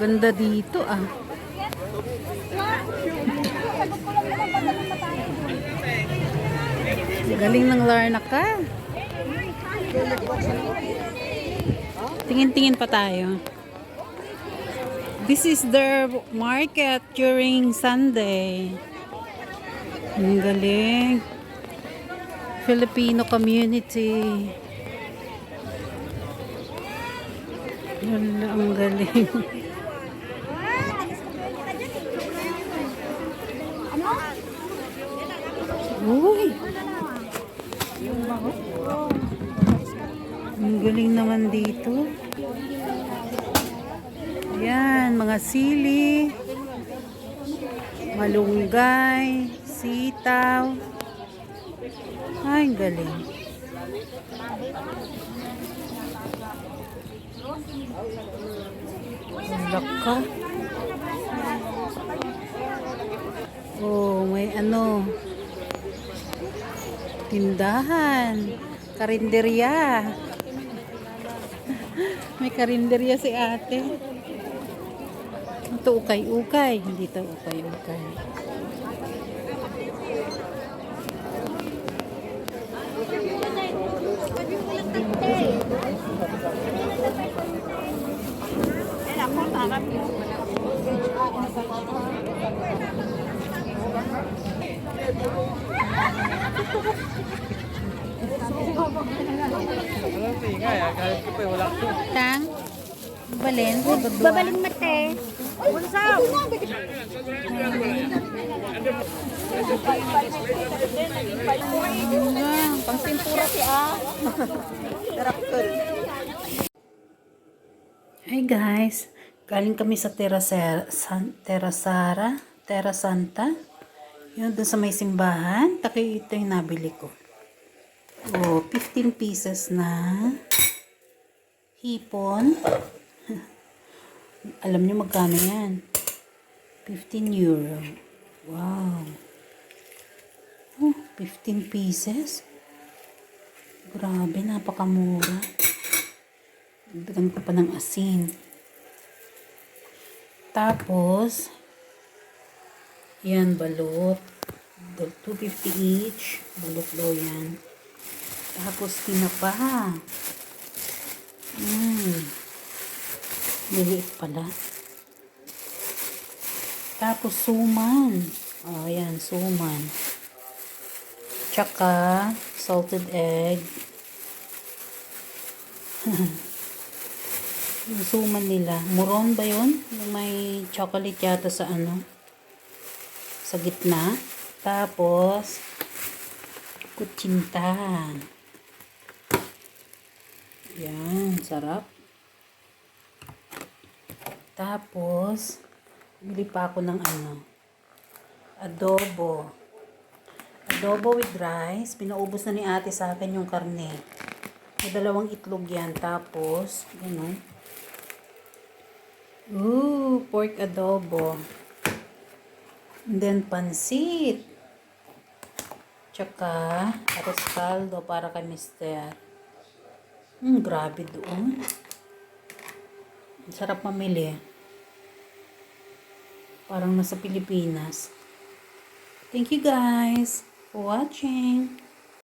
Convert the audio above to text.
Ganda dito ah. Galing ng Larnaca. Tingin-tingin pa tayo. This is their market during Sunday. Ang galing. Filipino community. Wala, ang galing. Ang galing naman dito. Ayan, mga sili, malunggay, sitaw. Ay, galing. Ang laka. Oh, may ano. Tindahan. Karinderya. may karinderya si ate. Ito ukay-ukay. Hindi ito ukay-ukay. Tang? Balin? Babaling mate. Bunsaw. Pang pintura si A. Darakton. Hi guys, galing kami sa Terasera, San, Terasara, Terra Santa. Yun, dun sa may simbahan. Taki ito yung nabili ko. Oh, 15 pieces na hipon. Alam niyo magkano yan? 15 euro. Wow. Oh, 15 pieces. Grabe, napakamura. Dagdagan ko pa ng asin. Tapos, yan, balot. 250 each. Balot daw yan. Tapos, tinapa. Hmm. Liliit pala. Tapos, suman. Oh, yan, suman. Tsaka, salted egg. Yung suman nila. Muron ba yun? Yung may chocolate yata sa ano? Sa gitna. Tapos, kutsinta. Yan, sarap. Tapos, bili pa ako ng ano, adobo. Adobo with rice. Pinaubos na ni ate sa akin yung karne. May dalawang itlog yan. Tapos, gano'n. Ooh, pork adobo. Then, pansit. Tsaka, aros caldo para kay mister. Hmm, grabe doon. Sarap mamili. Parang nasa Pilipinas. Thank you guys for watching.